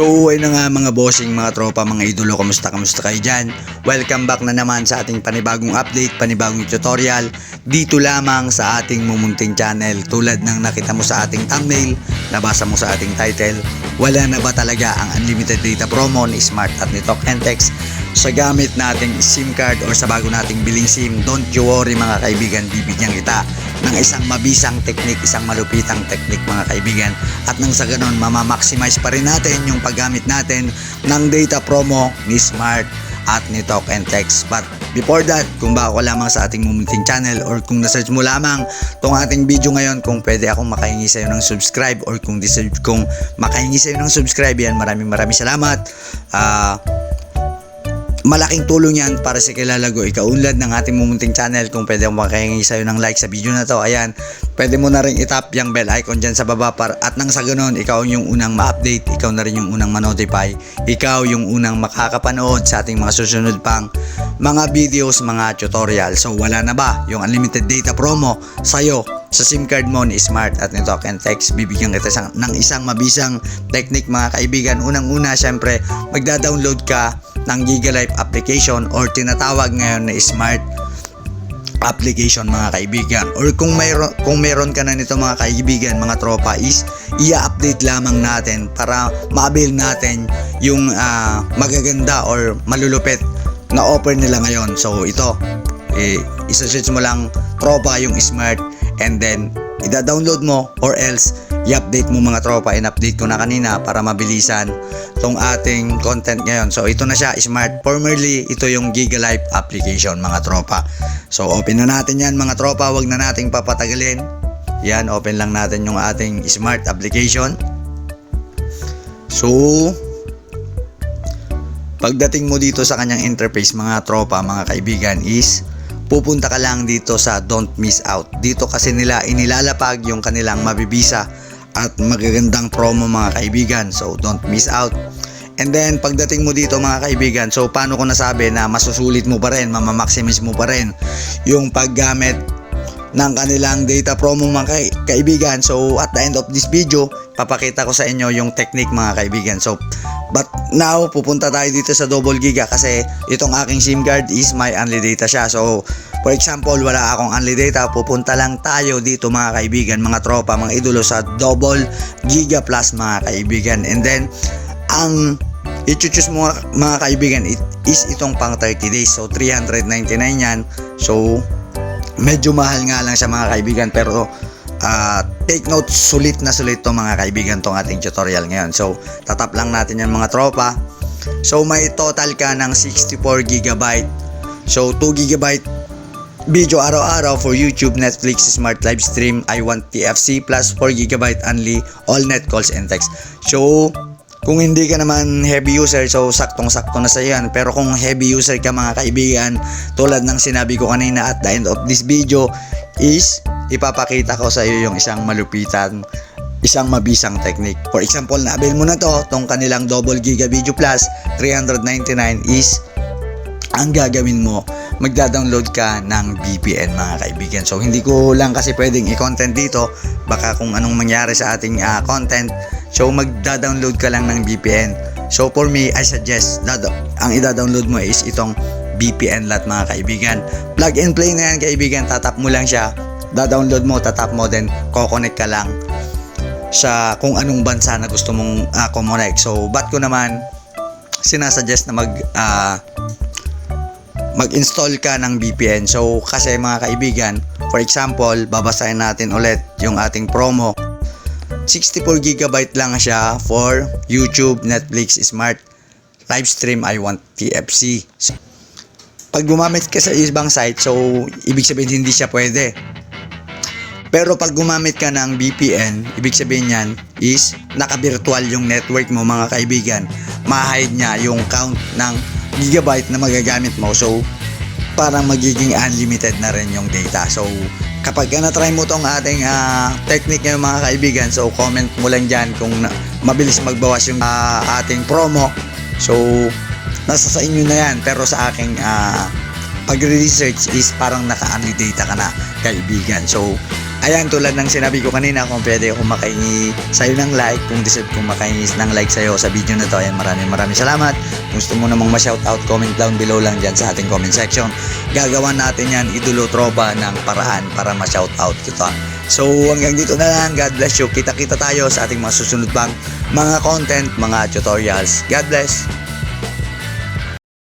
So, ayun na nga mga bossing, mga tropa, mga idolo, kamusta, kamusta kayo dyan? Welcome back na naman sa ating panibagong update, panibagong tutorial, dito lamang sa ating mumunting channel. Tulad ng nakita mo sa ating thumbnail, nabasa mo sa ating title, wala na ba talaga ang unlimited data promo ni Smart at ni Talk and Text sa gamit nating SIM card or sa bago nating billing SIM? Don't you worry mga kaibigan, bibigyan kita ng isang mabisang technique, isang malupitang technique mga kaibigan. At nang sa ganon, mamamaximize pa rin natin yung paggamit natin ng data promo ni Smart at ni Talk and Text. But before that, kung bako lamang sa ating mumunting channel or kung nasearch mo lamang tong ating video ngayon, kung pwede akong makahingi sa'yo ng subscribe or kung, kung makahingi sa'yo ng subscribe yan, maraming maraming salamat. Ah... malaking tulong yan para sa kilalago ikaunlad ng ating mumunting channel kung pwede akong makahingi sa'yo ng like sa video na to. Ayan pwede mo na rin itap yung bell icon dyan sa baba para, at nang sa ganun ikaw yung unang ma-update ikaw na rin yung unang ma-notify ikaw yung unang makakapanood sa ating mga susunod pang mga videos mga tutorial so wala na ba yung unlimited data promo? Sa'yo sa SIM card mo ni Smart at ni and Text bibigyan kita sang, ng isang mabisang technique mga kaibigan. Unang-una syempre magda-download ka ng Gigalife application or tinatawag ngayon na Smart application mga kaibigan. Or kung mayroon kung meron ka na nito mga kaibigan mga tropa is i-update lamang natin para ma-avail natin yung ah, magaganda or malulupit na offer nila ngayon. So ito eh, isa-search mo lang tropa yung smart and then ida-download mo or else i-update mo mga tropa. In-update ko na kanina para mabilisan tong ating content ngayon. So ito na siya smart. Formerly ito yung Gigalife application mga tropa. So open na natin yan mga tropa. Wag na nating papatagalin. Yan open lang natin yung ating smart application. So Pagdating mo dito sa kanyang interface mga tropa, mga kaibigan is pupunta ka lang dito sa don't miss out. Dito kasi nila inilalapag yung kanilang mabibisa at magagandang promo mga kaibigan. So don't miss out. And then pagdating mo dito mga kaibigan, so paano ko nasabi na masusulit mo pa rin, mamamaximize mo pa rin yung paggamit ng kanilang data promo mga kai- kaibigan. So at the end of this video, papakita ko sa inyo yung technique mga kaibigan. So but now pupunta tayo dito sa double giga kasi itong aking SIM card is my only data siya. So for example, wala akong only data, pupunta lang tayo dito mga kaibigan, mga tropa, mga idolo sa double giga plus mga kaibigan. And then ang i-choose mo mga kaibigan it is itong pang 30 days. So 399 yan. So medyo mahal nga lang siya mga kaibigan pero ah, take note sulit na sulit to mga kaibigan tong ating tutorial ngayon. So tatap lang natin yan mga tropa. So may total ka ng 64 gigabyte. So 2 gigabyte video araw-araw for YouTube, Netflix, Smart Live Stream, I want TFC plus 4 gigabyte only all net calls and text so kung hindi ka naman heavy user, so saktong-sakto na sa yan. Pero kung heavy user ka mga kaibigan, tulad ng sinabi ko kanina at the end of this video, is ipapakita ko sa iyo yung isang malupitan, isang mabisang technique. For example, na-avail mo na to, tong kanilang double giga video plus, 399 is ang gagawin mo, magda-download ka ng VPN mga kaibigan. So hindi ko lang kasi pwedeng i-content dito, baka kung anong mangyari sa ating ah, content. So magda-download ka lang ng VPN. So for me, I suggest dad- ang ida-download mo is itong VPN lot mga kaibigan. Plug and play na yan kaibigan, tatap mo lang siya. Da-download mo, tatap mo, then ko-connect ka lang sa kung anong bansa na gusto mong ah, connect. So, ba't ko naman sinasuggest na mag ah, mag-install ka ng VPN. So, kasi mga kaibigan, for example, babasahin natin ulit yung ating promo. 64 gigabyte lang siya for YouTube, Netflix, Smart Live Stream I want TFC. So, pag gumamit ka sa ibang site, so ibig sabihin hindi siya pwede. Pero pag gumamit ka ng VPN, ibig sabihin niyan is naka-virtual yung network mo mga kaibigan. Ma-hide niya yung count ng gigabyte na magagamit mo. So, parang magiging unlimited na rin yung data. So, kapag ka na-try mo tong ating ah, technique ngayon mga kaibigan, so comment mo lang dyan kung mabilis magbawas yung ah, ating promo. So, nasa sa inyo na yan. Pero sa aking ah, pag-research is parang naka-only data ka na kaibigan. So, Ayan, tulad ng sinabi ko kanina, kung pwede ako makahingi sa'yo ng like, kung deserve kong makahingi ng like sa'yo sa video na to, ayan, maraming maraming salamat. Kung gusto mo namang ma-shoutout, comment down below lang dyan sa ating comment section. Gagawa natin yan, idolo tropa ng paraan para ma-shoutout kita. So hanggang dito na lang, God bless you. Kita-kita tayo sa ating mga susunod pang mga content, mga tutorials. God bless!